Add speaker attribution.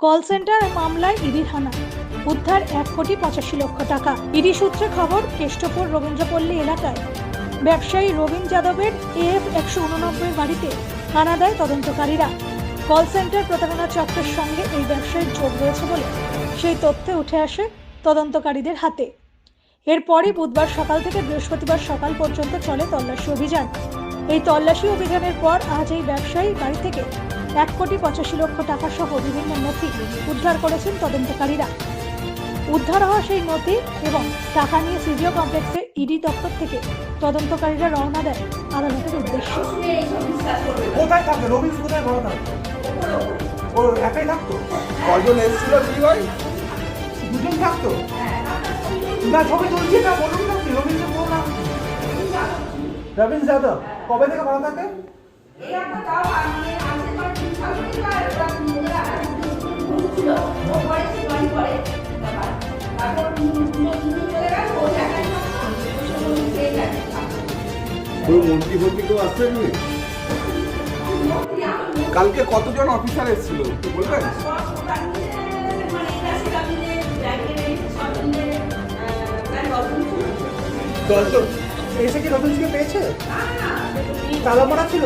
Speaker 1: Call centre মামলায় ইডির হানা উদ্ধার এক কোটি পঁচাশি লক্ষ টাকা। ইডি সূত্রে খবর, কেষ্টপুর রবীন্দ্রপল্লী এলাকায় ব্যবসায়ী রবীন যাদবের এফ একশো উননব্বই বাড়িতে হানা দেয় তদন্তকারীরা। কল সেন্টার প্রতারণা চক্রের সঙ্গে এই ব্যবসায়ীর যোগ রয়েছে বলে সেই তথ্যে উঠে আসে তদন্তকারীদের হাতে। এরপরই বুধবার সকাল থেকে বৃহস্পতিবার সকাল পর্যন্ত চলে তল্লাশি অভিযান। এই তল্লাশি অভিযানের পর আজ এই ব্যবসায়ী বাড়ি থেকে এক কোটি পঁচাশি লক্ষ টাকা সহ বিভিন্ন নথি উদ্ধার করেছেন তদন্তকারীরা। উদ্ধার হওয়া সেই নথি এবং টাকা নিয়ে সিজিও কমপ্লেক্সে ইডি দপ্তর থেকে তদন্তকারীরা রওনা দেয় আদালতের উদ্দেশ্যে।
Speaker 2: কোথায় কবে থেকে ভালো থাকে?
Speaker 3: কোনো মন্ত্রী ফন্ত্রী কেউ আসছেননি কালকে কতজন অফিসার এসেছিল? বলবেন?
Speaker 2: দশজন। এসে কি রবীন্দ্রকে পেয়েছে? তালা মারা ছিল?